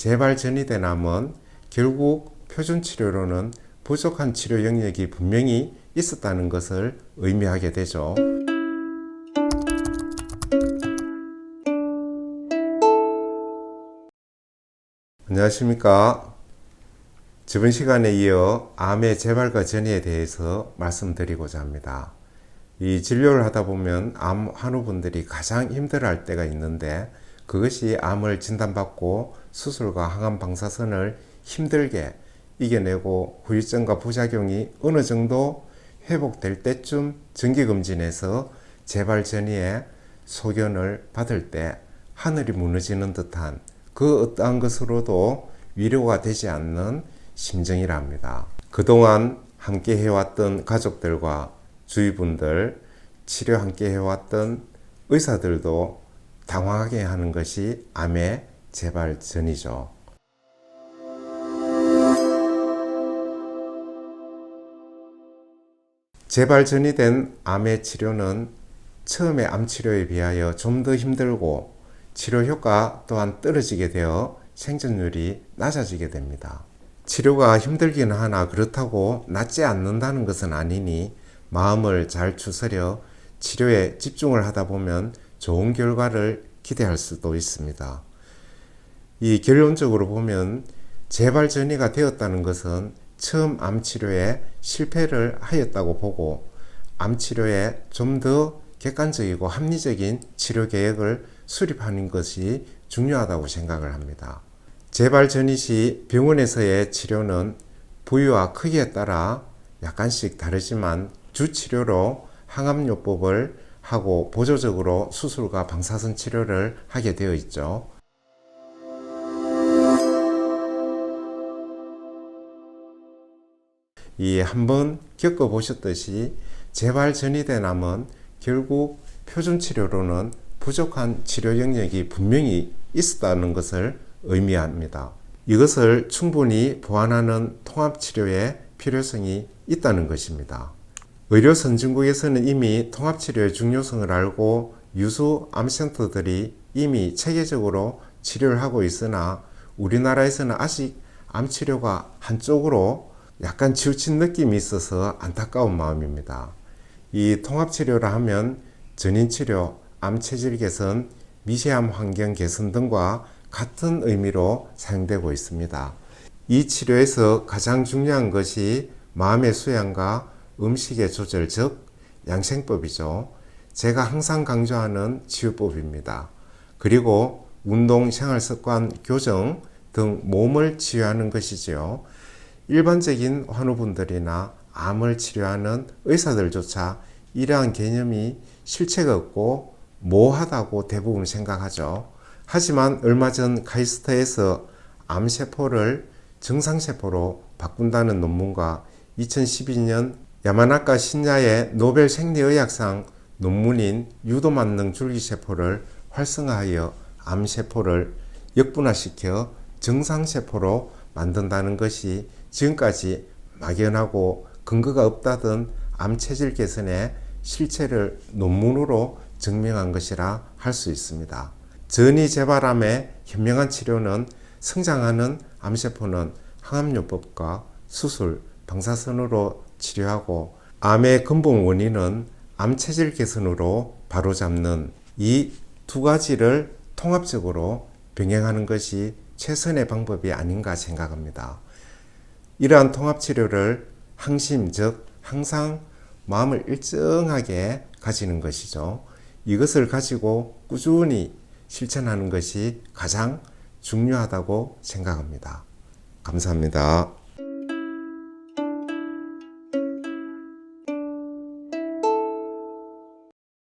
재발전이된 암은 결국 표준 치료로는 부족한 치료 영역이 분명히 있었다는 것을 의미하게 되죠. 안녕하십니까. 저번 시간에 이어 암의 재발과 전이에 대해서 말씀드리고자 합니다. 이 진료를 하다 보면 암 환우분들이 가장 힘들어할 때가 있는데 그것이 암을 진단받고 수술과 항암 방사선을 힘들게 이겨내고 후유증과 부작용이 어느 정도 회복될 때쯤 정기검진에서 재발 전이에 소견을 받을 때 하늘이 무너지는 듯한 그 어떠한 것으로도 위로가 되지 않는 심정이라 합니다. 그동안 함께 해왔던 가족들과 주위 분들, 치료 함께 해왔던 의사들도 당황하게 하는 것이 암의 재발 전이죠. 재발 전이 된 암의 치료는 처음의 암 치료에 비하여 좀 더 힘들고 치료 효과 또한 떨어지게 되어 생존율이 낮아지게 됩니다. 치료가 힘들기는 하나 그렇다고 낫지 않는다는 것은 아니니 마음을 잘 추스려 치료에 집중을 하다 보면 좋은 결과를 기대할 수도 있습니다. 이 결론적으로 보면 재발 전이가 되었다는 것은 처음 암 치료에 실패를 하였다고 보고 암 치료에 좀 더 객관적이고 합리적인 치료 계획을 수립하는 것이 중요하다고 생각을 합니다. 재발 전이 시 병원에서의 치료는 부위와 크기에 따라 약간씩 다르지만 주 치료로 항암요법을 하고 보조적으로 수술과 방사선 치료를 하게 되어 있죠. 이 한번 겪어보셨듯이 재발 전이된 암은 결국 표준 치료로는 부족한 치료 영역이 분명히 있었다는 것을 의미합니다. 이것을 충분히 보완하는 통합치료의 필요성이 있다는 것입니다. 의료 선진국에서는 이미 통합치료의 중요성을 알고 유수 암센터들이 이미 체계적으로 치료를 하고 있으나 우리나라에서는 아직 암치료가 한쪽으로 약간 치우친 느낌이 있어서 안타까운 마음입니다. 이 통합치료라 하면 전인치료, 암체질 개선, 미세암 환경 개선 등과 같은 의미로 사용되고 있습니다. 이 치료에서 가장 중요한 것이 마음의 수양과 음식의 조절, 즉 양생법이죠. 제가 항상 강조하는 치유법입니다. 그리고 운동, 생활 습관, 교정 등 몸을 치유하는 것이지요. 일반적인 환우분들이나 암을 치료하는 의사들조차 이러한 개념이 실체가 없고 모호하다고 대부분 생각하죠. 하지만 얼마 전 카이스트에서 암세포를 정상세포로 바꾼다는 논문과 2012년 야마나카 신야의 노벨 생리의학상 논문인 유도만능 줄기세포를 활성화하여 암세포를 역분화시켜 정상세포로 만든다는 것이 지금까지 막연하고 근거가 없다던 암 체질 개선의 실체를 논문으로 증명한 것이라 할 수 있습니다. 전이 재발암의 현명한 치료는 성장하는 암세포는 항암요법과 수술, 방사선으로 치료하고 암의 근본 원인은 암 체질 개선으로 바로잡는 이 두 가지를 통합적으로 병행하는 것이 최선의 방법이 아닌가 생각합니다. 이러한 통합치료를 항심, 즉 항상 마음을 일정하게 가지는 것이죠. 이것을 가지고 꾸준히 실천하는 것이 가장 중요하다고 생각합니다. 감사합니다.